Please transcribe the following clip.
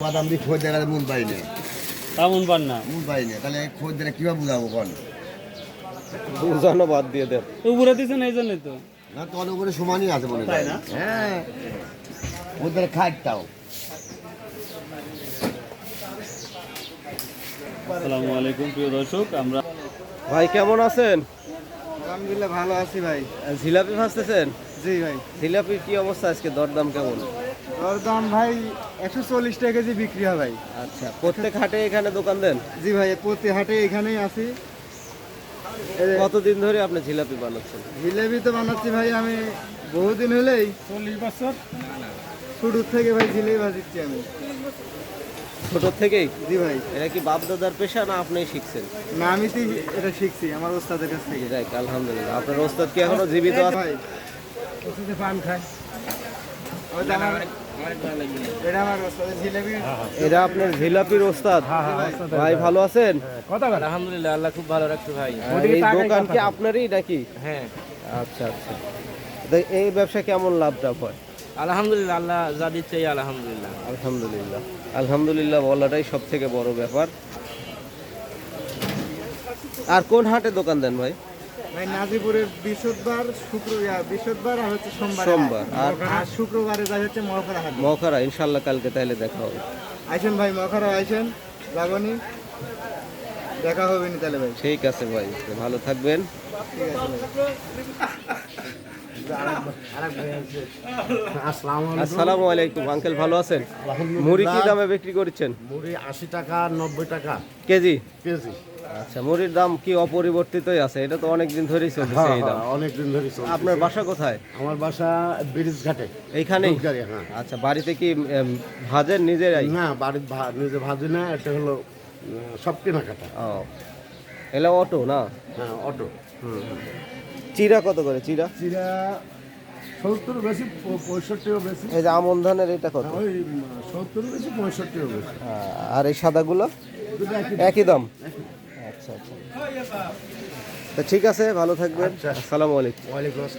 বাদাম দিয়ে খোঁজ মন পাই না। তেমন পান না। মন পাই না। তাহলে খোঁজ দেখা কীভাবে বুঝাবো কোন? বুঝানো বাদ দিয়ে দেন। উপরে এই জন্যই তো। না তোর উপরে সমানই আছে মনে হয় না? হ্যাঁ। খাটটাও আসসালামু আলাইকুম প্রিয় দর্শক আমরা ভাই কেমন আছেন? আলহামদুলিল্লাহ ভালো আছি ভাই। জিলাপি ভাজতেছেন? জি ভাই। জিলাপির কি অবস্থা আজকে? দরদাম কেমন? ওর দাম ভাই একশো চল্লিশ টাকা কেজি বিক্রি হয় ভাই। আচ্ছা প্রত্যেক হাটে এখানে দোকান দেন? জি ভাই প্রতি হাটে এখানেই আছি। কতদিন ধরে আপনি জিলাপি বানাচ্ছেন? জিলেবি তো বানাচ্ছি ভাই আমি বহুদিন হলেই। চল্লিশ বছর? শুরুর থেকে ভাই জিলেবি ভাজিচ্ছি আমি। ছোট থেকেই? জি ভাই। এটা কি বাপ দাদার পেশা না আপনি শিখছেন? না আমি তো এটা শিখছি আমার ওস্তাদের কাছ থেকে। যাক আলহামদুলিল্লাহ। আপনার ওস্তাদ কি এখনও জীবিত আছে? ভাই। ওস্তাদের জিলেবি এটা আপনার জিলাপির ওস্তাদ? ভাই ভালো আছেন? আলহামদুলিল্লাহ আল্লাহ খুব ভালো রাখছে ভাই। এই দোকান কি আপনারই নাকি? হ্যাঁ। আচ্ছা আচ্ছা। তো এই ব্যবসা কেমন লাভ টাভ হয়? আলহামদুলিল্লাহ আল্লাহ যা দিচ্ছে আলহামদুলিল্লাহ। আলহামদুলিল্লাহ। আলহামদুলিল্লাহ বলাটাই সব থেকে বড় ব্যাপার। আর কোন হাটে দোকান দেন ভাই? ভাই নাজিপুরের বৃহস্পতিবার শুক্র বৃহস্পতিবার আর হচ্ছে সোমবার। সোমবার। আর? আর শুক্রবারে যাই হচ্ছে মহাখারা হাট। মহকারা ইনশাল্লাহ কালকে তাইলে দেখা হবে। আইসেন ভাই মহাখারা আইসেন লাগনি দেখা হবে নি তাহলে ভাই। ঠিক আছে ভাই ভালো থাকবেন। ঠিক আছে ভাই। আসসালামু আলাইকুম। আঙ্কেল ভালো আছেন? মুড়ি কি দামে বিক্রি করছেন? মুড়ি আশি টাকা নব্বই টাকা। কেজি? কেজি। আচ্ছা মুড়ির দাম কি অপরিবর্তিতই আছে? এটা তো অনেক দিন ধরেই চলছে হ্যাঁ এই দাম। অনেক দিন ধরে চলছে। আপনার বাসা কোথায়? আমার বাসা ব্রিজ ঘাটে এইখানেই হ্যাঁ। আচ্ছা বাড়িতে কি ভাজেন নিজেরাই? না বাড়ির ভা- নিজে ভাজি না এটা হলো সব কেনাকাটা। ও এলা অটো না? হ্যাঁ অটো। চিরা কত করে চিরা? চিরা সত্তর বেশি পঁয়ষট্টিও বেশি। এই যে আমন ধানের এটা কত? ওই সত্তর বেশি পঁয়ষট্টিও বেশি। আর এই সাদাগুলো? একই দাম। আচ্ছা আচ্ছা। তো ঠিক আছে ভালো থাকবেন। আসসালামু আলাইকুম। ওয়ালাইকুম আসসালাম।